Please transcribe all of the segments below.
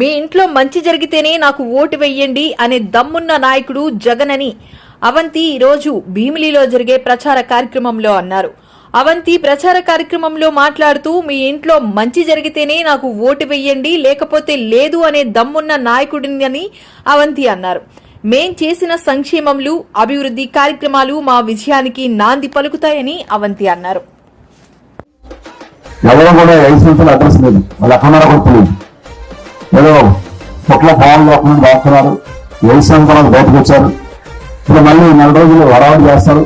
మీ ఇంట్లో మంచి జరిగితేనే నాకు ఓటు వెయ్యండి అనే దమ్మున్న నాయకుడు జగన్ అని అవంతి ఈరోజు భీమిలిలో జరిగే ప్రచార కార్యక్రమంలో అన్నారు. అవంతి ప్రచార కార్యక్రమంలో మాట్లాడుతూ మీ ఇంట్లో మంచి జరిగితేనే నాకు ఓటు వెయ్యండి లేకపోతే లేదు అనే దమ్మున్న నాయకుడిని అని అవంతి అన్నారు. మేం చేసిన సంక్షేమంలు అభివృద్ధి కార్యక్రమాలు మా విజయానికి నాంది పలుకుతాయని అవంతి అన్నారు. ఎవరు కూడా అడ్రస్ లేదు. ఏదో పొట్ల పాలు లేకుండా దాక్కున్నారు ఐదు తర్వాత బయటకు వచ్చారు? ఇప్పుడు మళ్ళీ నెల రోజులు వరావడి చేస్తారు.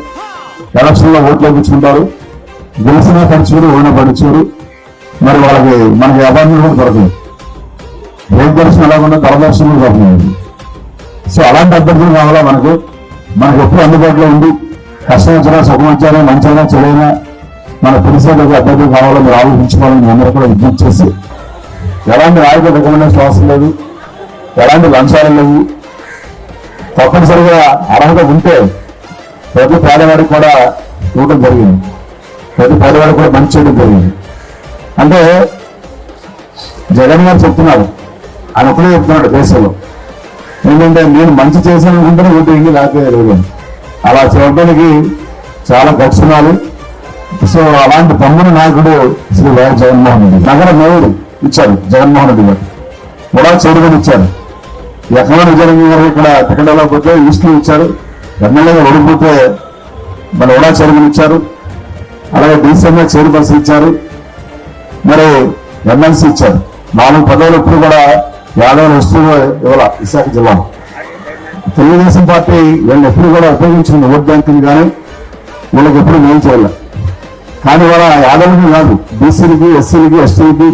ఎలక్షన్లో ఓట్లు వేయించుకుంటారు. గెలిచిన పంచుకుని ఓడిన పంచుకుని మరి వాళ్ళకి మనకి అభాన్యం కూడా దొరకదు. రేపు దర్శనం ఎలాగుందో దూరదర్శనం కూడా దొరకలేదు సో అలాంటి అభ్యర్థులు కావాలా మనకు? మనకు ఎప్పుడు అందుబాటులో ఉంది కష్టం వచ్చినా సుఖం వచ్చారా మంచిగా చెడైనా మన పరిసరాలకు అభ్యర్థులు కావాలో? మీరు ఆలోచించుకోవాలని అందరూ కూడా విజ్ఞప్తి చేసి ఎలాంటి నాయకుల రకమైన శ్వాస లేదు ఎలాంటి లంచాలు లేవు. తప్పనిసరిగా అర్హత ఉంటే ప్రతి పేదవాడికి కూడా ఇవ్వడం జరిగింది. ప్రతి పేదవాడికి కూడా మంచి చేయడం జరిగింది. అంటే జగన్ గారు చెప్తున్నారు ఆయన ఒకటే చెప్తున్నాడు దేశంలో. ఏంటంటే నేను మంచి చేశాను అనుకుంటే ఓటు ఇంగి లేకపోతే లేదు అలా చేయడానికి చాలా గడుచున్నాను సో అలాంటి తమ్ముని నాయకుడు శ్రీ వైఎస్ జగన్మోహన్ రెడ్డి నగర మేయర్ ఇచ్చారు. జగన్మోహన్ రెడ్డి గారు. కూడా చైర్మన్ ఇచ్చారు. ఎక్కడ విజయరంగం గారు ఇక్కడ టికెట్లో పోతే ఈస్ట్లో ఇచ్చారు. ఎమ్మెల్యేగా ఓడిపోతే మరి ఉడా చైర్మన్ ఇచ్చారు. అలాగే డీసీఎంఏ చైర్పర్సన్ ఇచ్చారు. మరి ఎమ్మెల్సీ ఇచ్చారు. నాలుగు పదవులు ఇప్పుడు కూడా యాదవ్ వస్తువు ఇవ్వాల విశాఖ జిల్లాలో తెలుగుదేశం పార్టీ వీళ్ళని ఎప్పుడు కూడా ఉపయోగించింది ఓట్ బ్యాంకింగ్ కానీ వీళ్ళకి ఎప్పుడు మేలు చేయాలి. కానీ వాళ్ళ యాదవులకి కాదు బీసీలకి ఎస్సీలకి ఎస్టీలకి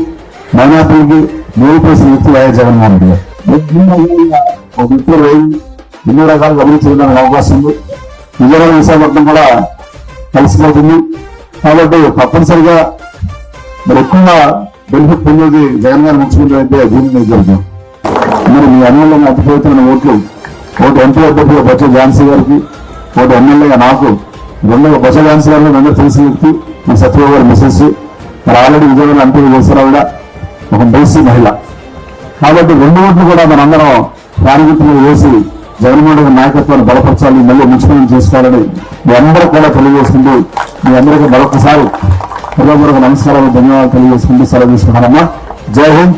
మైనార్టీకి మేలు చేసిన వ్యక్తి వైఎస్ జగన్మోహన్ రెడ్డి ఒక వ్యక్తి వేయి ఎన్నో రకాలుగా అభివృద్ధి చేయడానికి అవకాశం ఉంది విజయవాడ విశాఖపట్నం కూడా కలిసిపోతుంది కాబట్టి తప్పనిసరిగా మరి ఎక్కువగా బెనిఫిట్ పొందేది జగన్ గారు ముఖ్యమంత్రి అయితే దీని నియోజకవర్గం మరి మీ ఎమ్మెల్యేని అతిపోతున్న ఓట్లు ఒకటి ఎంపీ అభ్యర్థిగా బొత్స ఝాన్సీ గారికి ఒకటి ఎమ్మెల్యేగా నాకు రెండవ బొత్స ఝాన్సీ గారిని రెండో తెలిసిన వ్యక్తి మీ సత్యబాబు గారి మిసెస్ మరి ఆల్రెడీ విజయవాడ ఎంపీ చేశారు ఆవిడ ఒక బీసీ మహిళ. కాబట్టి రెండు ఓట్లు కూడా మనందరం ప్రాణగుర్తులు వేసి జగన్మోహన్ రెడ్డి నాయకత్వాన్ని బలపరచాలి మళ్ళీ ముఖ్యమంత్రి చేసుకోవాలని మీ అందరూ కూడా తెలియజేస్తుంది. మీ అందరికీ మరొకసారి హృదయపూర్వక నమస్కారాలు ధన్యవాదాలు తెలియజేసుకుంటూ సెలవు తీసుకున్నారమ్మా జై హింద్.